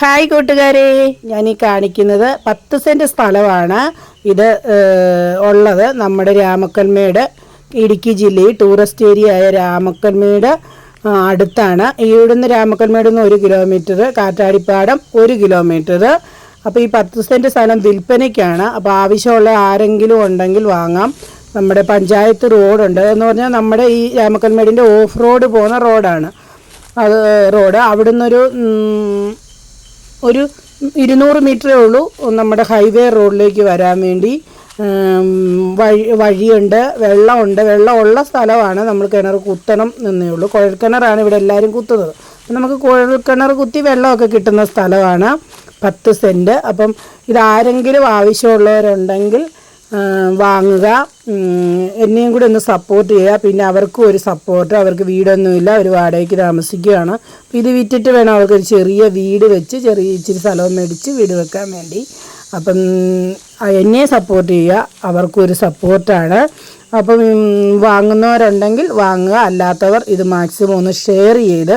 Hi കൂട്ടുകാരെ. ഞാൻ ഈ കാണിക്കുന്നത് പത്ത് സെന്റ് സ്ഥലമാണ്. ഇത് ഉള്ളത് നമ്മുടെ രാമക്കൽമേട് ഇടുക്കി ജില്ലയിൽ ടൂറിസ്റ്റ് ഏരിയ ആയ രാമക്കൽമേട് അടുത്താണ്. ഇവിടുന്ന് രാമക്കൽമേട് നിന്ന് ഒരു കിലോമീറ്റർ കാറ്റാടിപ്പാടം ഒരു കിലോമീറ്റർ അപ്പോൾ ഈ പത്ത് സെന്റ് സ്ഥലം വിൽപ്പനയ്ക്കാണ്. അപ്പോൾ ആവശ്യമുള്ള ആരെങ്കിലും ഉണ്ടെങ്കിൽ വാങ്ങാം. നമ്മുടെ പഞ്ചായത്ത് റോഡുണ്ട്. എന്ന് പറഞ്ഞാൽ നമ്മുടെ ഈ രാമക്കൽമേടിന്റെ ഓഫ് റോഡ് പോകുന്ന റോഡാണ്. അത് റോഡ്. അവിടുന്നൊരു ഒരു ഇരുന്നൂറ് മീറ്ററേ ഉള്ളൂ. നമ്മുടെ ഹൈവേ റോഡിലേക്ക് വരാൻ വേണ്ടി. വഴി വഴിയുണ്ട് വെള്ളമുണ്ട്. വെള്ളമുള്ള സ്ഥലമാണ് നമ്മൾ കിണർ കുത്തണം എന്നേ ഉള്ളൂ. കുഴൽക്കിണറാണ് ഇവിടെ എല്ലാവരും കുത്തുന്നത്. അപ്പം നമുക്ക് കുഴൽക്കിണർ കുത്തി വെള്ളമൊക്കെ കിട്ടുന്ന സ്ഥലമാണ് പത്ത് സെന്റ് അപ്പം ഇതാരെങ്കിലും ആവശ്യമുള്ളവരുണ്ടെങ്കിൽ വാങ്ങുക. എന്നെയും കൂടി ഒന്ന് സപ്പോർട്ട് ചെയ്യുക. പിന്നെ അവർക്കും ഒരു സപ്പോർട്ട് അവർക്ക് വീടൊന്നുമില്ല അവർ വാടകയ്ക്ക് താമസിക്കുകയാണ്. അപ്പോൾ ഇത് വിറ്റിട്ട് വേണം അവർക്കൊരു ചെറിയ വീട് വെച്ച് ചെറിയ ഇച്ചിരി സ്ഥലവും മേടിച്ച് വീട് വെക്കാൻ വേണ്ടി. അപ്പം എന്നെ സപ്പോർട്ട് ചെയ്യുക. അവർക്കും ഒരു സപ്പോർട്ടാണ് അപ്പം വാങ്ങുന്നവരുണ്ടെങ്കിൽ വാങ്ങുക. അല്ലാത്തവർ ഇത് മാക്സിമം ഒന്ന് ഷെയർ ചെയ്ത്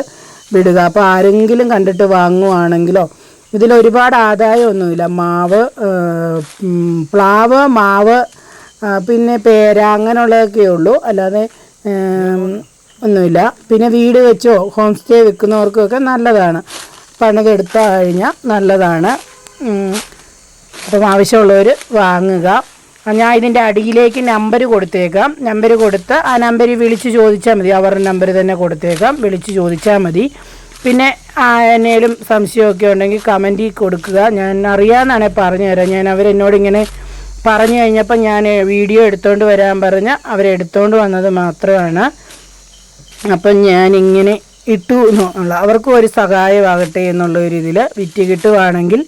വിടുക. അപ്പോൾ ആരെങ്കിലും കണ്ടിട്ട് വാങ്ങുവാണെങ്കിലോ ഇതിൽ ഒരുപാട് ആദായമൊന്നുമില്ല. മാവ് പ്ലാവ് മാവ് പിന്നെ പേര അങ്ങനെയുള്ളതൊക്കെ ഉള്ളൂ. അല്ലാതെ ഒന്നുമില്ല. പിന്നെ വീട് വെച്ചോ ഹോം സ്റ്റേ വെക്കുന്നവർക്കൊക്കെ നല്ലതാണ്. പണിതെടുത്ത് കഴിഞ്ഞാൽ നല്ലതാണ്. അപ്പം ആവശ്യമുള്ളവർ വാങ്ങുക. ഞാൻ ഇതിന്റെ അടിയിലേക്ക് നമ്പർ കൊടുത്തേക്കാം. നമ്പർ കൊടുത്ത് ആ നമ്പർ വിളിച്ച് ചോദിച്ചാൽ മതി. അവരുടെ നമ്പർ തന്നെ കൊടുത്തേക്കാം. വിളിച്ച് ചോദിച്ചാൽ മതി. പിന്നെ എന്നേലും സംശയമൊക്കെ ഉണ്ടെങ്കിൽ കമന്റിൽ കൊടുക്കുക. ഞാൻ അറിയാമെന്നാണ് പറഞ്ഞു തരാം. ഞാൻ അവരെന്നോട് ഇങ്ങനെ പറഞ്ഞു കഴിഞ്ഞപ്പോൾ ഞാൻ വീഡിയോ എടുത്തുകൊണ്ട് വരാൻ പറഞ്ഞ് അവരെടുത്തുകൊണ്ട് വന്നത് മാത്രമാണ്. അപ്പം ഇങ്ങനെ ഇട്ടു എന്നുള്ള അവർക്കും ഒരു സഹായമാകട്ടെ എന്നുള്ള ഒരു ഇതിൽ വിറ്റ് കിട്ടുവാണെങ്കിൽ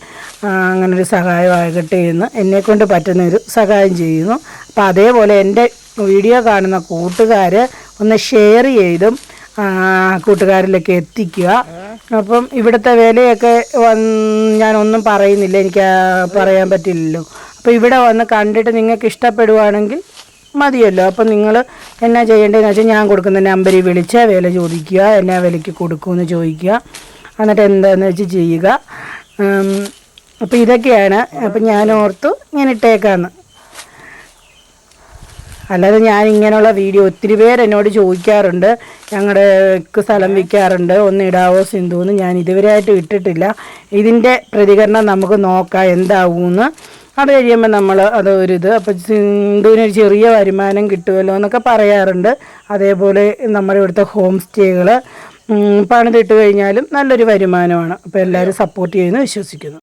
അങ്ങനെ ഒരു സഹായമാകട്ടെ എന്ന് എന്നെക്കൊണ്ട് പറ്റുന്ന ഒരു സഹായം ചെയ്യുന്നു. അപ്പോൾ അതേപോലെ എന്റെ വീഡിയോ കാണുന്ന കൂട്ടുകാർ ഒന്ന് ഷെയർ ചെയ്തും കൂട്ടുകാരിലേക്ക് എത്തിക്കുക. അപ്പം ഇവിടുത്തെ വിലയൊക്കെ ഞാനൊന്നും പറയുന്നില്ല എനിക്ക് പറയാൻ പറ്റില്ലല്ലോ. അപ്പോൾ ഇവിടെ വന്ന് കണ്ടിട്ട് നിങ്ങൾക്ക് ഇഷ്ടപ്പെടുവാണെങ്കിൽ മതിയല്ലോ. അപ്പം നിങ്ങൾ എന്നാ ചെയ്യേണ്ടതെന്ന് വെച്ചാൽ ഞാൻ കൊടുക്കുന്ന നമ്പറിൽ വിളിച്ച് വില ചോദിക്കുക എന്നാ വിലയ്ക്ക് കൊടുക്കുമെന്ന് ചോദിക്കുക. എന്നിട്ട് എന്താണെന്ന് വെച്ച് ചെയ്യുക. അപ്പോൾ ഇതൊക്കെയാണ്. അപ്പം ഞാൻ ഓർത്തു ഞാൻ ഇട്ടേക്കാന്ന്. അല്ലാതെ ഞാൻ ഇങ്ങനെയുള്ള വീഡിയോ ഒത്തിരി പേര് എന്നോട് ചോദിക്കാറുണ്ട്. ഞങ്ങളുടെ സ്ഥലം വിൽക്കാറുണ്ട്. ഒന്ന് ഇടാവോ സിന്ധു എന്ന് ഞാൻ ഇതുവരെയായിട്ട് ഇട്ടിട്ടില്ല. ഇതിന്റെ പ്രതികരണം നമുക്ക് നോക്കാം എന്താവൂന്ന്. അത് കഴിയുമ്പോൾ നമ്മൾ അത് ഒരു ഇത്. അപ്പം സിന്ധുവിനൊരു ചെറിയ വരുമാനം കിട്ടുമല്ലോ എന്നൊക്കെ പറയാറുണ്ട്. അതേപോലെ നമ്മുടെ ഇവിടുത്തെ ഹോം സ്റ്റേകൾ പണിതിട്ട് കഴിഞ്ഞാലും നല്ലൊരു വരുമാനമാണ്. അപ്പോൾ എല്ലാവരും സപ്പോർട്ട് ചെയ്യുമെന്ന് വിശ്വസിക്കുന്നു.